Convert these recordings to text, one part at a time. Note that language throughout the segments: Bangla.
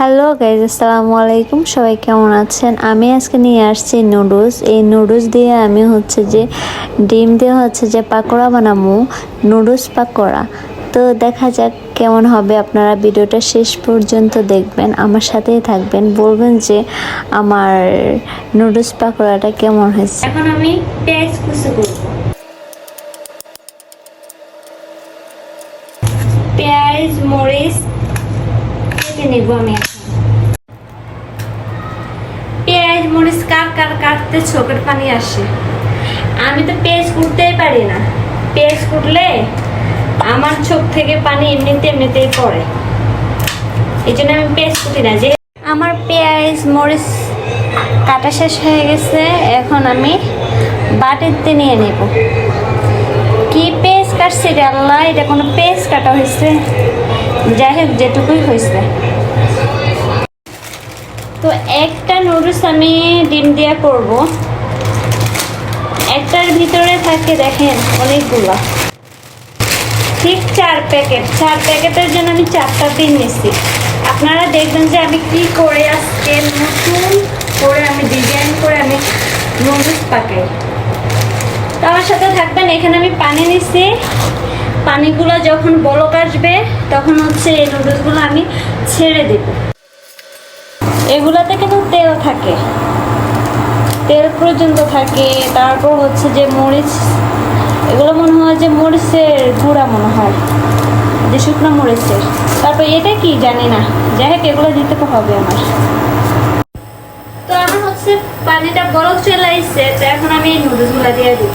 হ্যালো গাইজ আসসালামু আলাইকুম। সবাই কেমন আছেন? আমি আজকে নিয়ে আসছি নুডলস এই নুডলস দিয়ে আমি হচ্ছে যে ডিম দিয়ে হচ্ছে যে পাকোড়া বানাবো। Noodles pakora. তো দেখা যাক কেমন হবে। আপনারা ভিডিওটা শেষ পর্যন্ত দেখবেন, আমার সাথেই থাকবেন। বলবেন যে আমার নুডলস পাকোড়াটা কেমন হয়েছে। এখন আমি পেঁয়াজ পেঁয়াজ, মরিচ কেটে নেব আমি পেঁয়াজ, মরিচ কার কার কাটতে চোখের পানি আসে? আমি তো পেঁয়াজ কুটতেই পারি না। পেঁয়াজ কুটলে আমার চোখ থেকে পানি এমনিতে এমনিতেই পড়ে। এই জন্য আমি পেঁয়াজ কুটি না। যে আমার পেঁয়াজ, মরিচ কাটা শেষ হয়ে গেছে, এখন আমি বাটিতে নিয়ে নেব। কি পেঁয়াজ কাটছি রে আল্লাহ? এটা কোনো পেঁয়াজ কাটা হয়েছে? যাই হোক, যেটুকুই হয়েছে। তো একটা নুডলস আমি ডিম দিয়ে করব। একটার ভিতরে থাকে দেখেন অনেকগুলো। ঠিক চার প্যাকেট। চার প্যাকেটের জন্য আমি চারটা ডিম নিচ্ছি আপনারা দেখবেন যে আমি কি করে আজকে নতুন করে আমি ডিজাইন করে আমি নুডলস পাকাই তো আমার সাথে থাকবেন, এখানে আমি পানি নিচ্ছি পানিগুলো যখন বলক আসবে, তখন হচ্ছে এই নুডলসগুলো আমি ছেড়ে দেব। এগুলাতে কিন্তু তেল থাকে। তেল পর্যন্ত থাকে। তারপর হচ্ছে যে মরিচ, এগুলো মনে হয় যে মরিচের গুঁড়া মনে হয়, যে শুকনো মরিচের। তারপর এটা কি জানি না। যাই হোক, এগুলো দিতে হবে আমার। তো আমার হচ্ছে পানিটা বরফ চলে আসছে, তো এখন আমি এই নুডলসগুলো দিয়ে দিব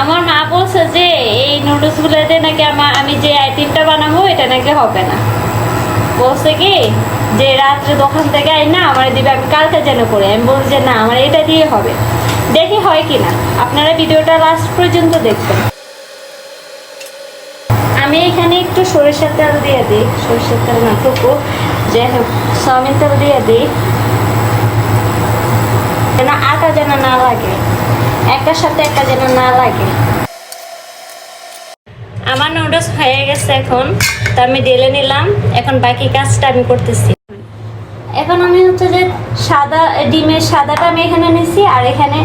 আমার মা বলছে যে নুডলসগুলোতে নাকি আমার আমি যে আইটেমটা বানাবো, এটা নাকি হবে না। বলছে কি, যে রাত্রে দোকান থেকে আই না, আমার দিবে আমি কালকে যেন করে। আমি বলছি যে না, আমার এটা দিয়ে হবে। দেখি হয় কি না আপনারা ভিডিওটা লাস্ট পর্যন্ত দেখবেন। আমি এখানে একটু সরিষার তেল দিয়ে দিই। সরিষার তেল না টুকু যাই হোক, সয়াবিন তেল দিয়ে দিই। যেন আটা যেন না লাগে। একটার সাথে একটা যেন না লাগে। আমার নুডলস হয়ে গেছে এখন, তো আমি ঢেলে নিলাম। এখন বাকি কাজটা আমি করতেছি। এখন আমি হচ্ছে যে সাদা, ডিমের সাদাটা আমি এখানে নিছি, আর এখানে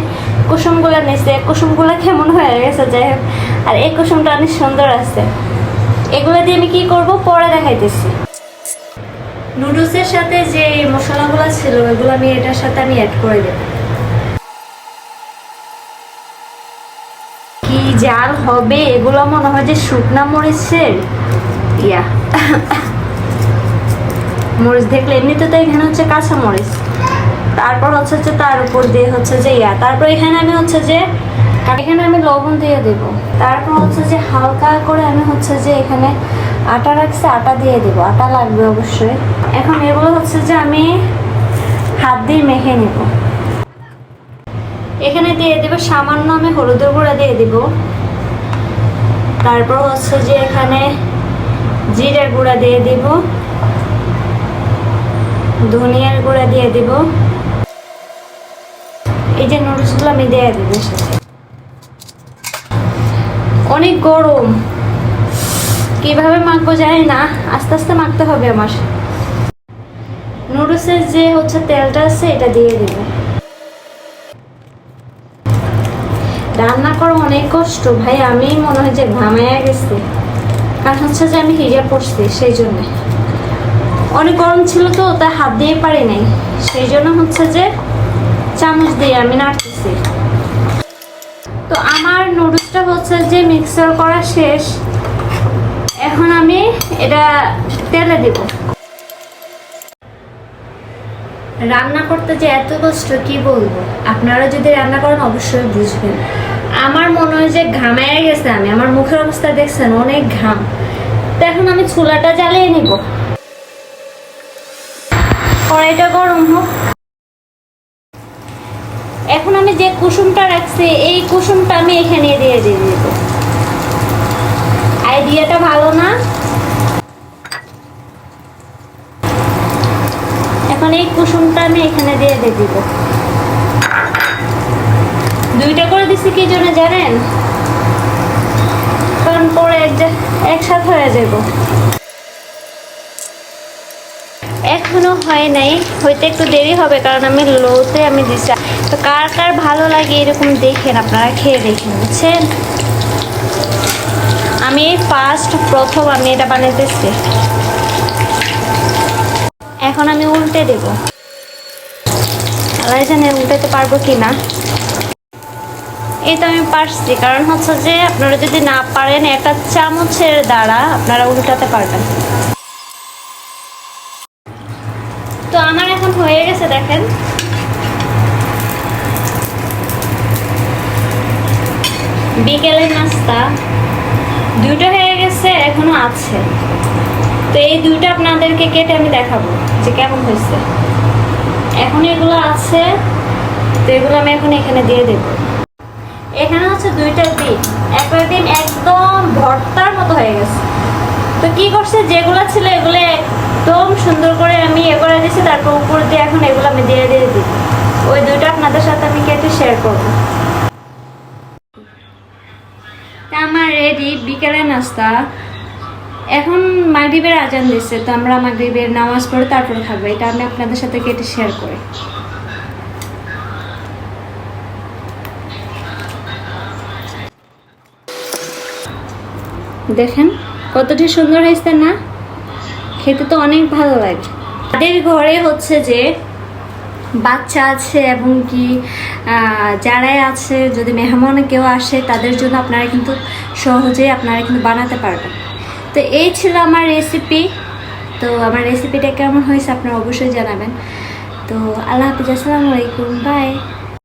কুসুমগুলো নিছি। কুসুমগুলো কেমন হয়ে গেছে, যাই হোক। আর এই কুসুমটা অনেক সুন্দর আছে। এগুলো দিয়ে আমি কি করব? পরে দেখাইতেছি। নুডলসের সাথে যে মশলাগুলো ছিল এগুলো আমি এটার সাথে আমি অ্যাড করে দেব। জাল হবে, এগুলো মনে হয় যে শুকনা মরিচের। ইয়া। মরিচ দেখলে এমনিতে তো এখানে হচ্ছে কাঁচা মরিচ। তারপর হচ্ছে যে তার উপর দিয়ে হচ্ছে যে ইয়া। তারপর এখানে আমি হচ্ছে যে, এখানে আমি লবণ দিয়ে দেব। তারপর হচ্ছে যে হালকা করে আমি হচ্ছে যে এখানে আটা রাখছে, আটা দিয়ে দেব। আটা লাগবে অবশ্যই। এখন এগুলো হচ্ছে যে আমি হাত দিয়ে মেখে নেব। এখানে দিয়ে দেব সামান্য আমি হলুদের গুঁড়া দিয়ে দিব। তারপর হচ্ছে যে এখানে জিরের গুঁড়া দিয়ে দিব। ধনিয়ার গুঁড়া দিয়ে দিব। এই যে নুডলসগুলো আমি দিয়ে দিব অনেক গরম। কীভাবে মাখবো জানি না, আস্তে আস্তে মাখতে হবে আমার। নুডলসের যে হচ্ছে তেলটা আছে, এটা দিয়ে দিব। রান্না করা অনেক কষ্ট। ভাই, আমি মনে হয় যে ঘামাইয়া গেছি। কারণ হচ্ছে যে আমি হিরিয়া পড়ছি সেই জন্যে। অনেক গরম ছিল তো তাই হাত দিয়ে পারি নাই। সেই জন্য হচ্ছে যে চামচ দিয়ে আমি নাড়তেছি। তো আমার নুডলসটা হচ্ছে যে মিক্সার করা শেষ। এখন আমি এটা তেলে দেব। রান্না করতে যে এত কষ্ট, কি বলব? আপনারা যদি রান্না করেন, অবশ্যই বুঝবেন। আমার মনে হয় যে ঘামায় গেছে আমি। আমার মুখের অবস্থা দেখছেন, অনেক ঘাম। তো এখন আমি চুলাটা জ্বালিয়ে নিব। কড়াইটা গরম হোক। এখন আমি যে কুসুমটা রাখছি, এই কুসুমটা আমি এখানে দিয়ে দিয়ে দেব। আইডিয়াটা ভালো না? এখন এই কুসুমটা আমি এখানে দিয়ে দিয়ে দিব। দুইটা করে দিছি কি জন্য জানেন? কারণ পরে একসাথে হয়ে যাব। এখনও হয় নাই হয়তো একটু দেরি হবে কারণ আমি লোতে আমি দিচ্ছি তো কার কার ভালো লাগে এরকম দেখেন, আপনারা খেয়ে দেখেন, বুঝছেন? আমি ফার্স্ট প্রথম আমি এটা বানাইতেছি। এখন আমি উল্টে দেব। আল্লাহ জানে উল্টাতে পারব কি না তো আমি পারছি। কারণ হচ্ছে যে আপনারা যদি না পারেন, একটা চামচের দ্বারা আপনারা উল্টাতে পারবেন। তো আমার এখন হয়ে গেছে, দেখেন। বিকেলের নাস্তা। দুটো হয়ে গেছে, এখনও আছে। তো এই দুইটা আপনাদেরকে কেটে আমি দেখাবো যে কেমন হয়েছে। এখন এগুলো আছে, তো এগুলো আমি এখন এখানে দিয়ে দেবো। এখানে হচ্ছে দুইটা ডিম একটা ডিম একদম ভর্তার মতো হয়ে গেছে। তো কি করছে? যেগুলো ছিল এগুলো একদম সুন্দর করে আমি এ করে দিয়েছি, তারপর উপর দিয়ে এখন এগুলো আমি দিয়ে দিয়ে দিই। ওই দুইটা আপনাদের সাথে আমি কেটে শেয়ার করব। আমার রেডি বিকেলের নাস্তা। এখন মাগরিবের আজান দিচ্ছে তো আমরা মাগরিবের নামাজ পড়ে তারপরে খাব। এটা আমি আপনাদের সাথে কেটে শেয়ার করি। দেখেন, কতটি সুন্দর হয়েছে না? খেতে তো অনেক ভালো লাগে। তাদের ঘরে হচ্ছে যে বাচ্চা আছে এবং কি যারাই আছে, যদি মেহমান কেউ আসে, তাদের জন্য আপনারা কিন্তু সহজেই আপনারা কিন্তু বানাতে পারবেন। তো এই ছিল আমার রেসিপি তো আমার রেসিপিটা কেমন হয়েছে আপনারা অবশ্যই জানাবেন। তো আল্লাহ হাফিজ, আসসালামু আলাইকুম। বাই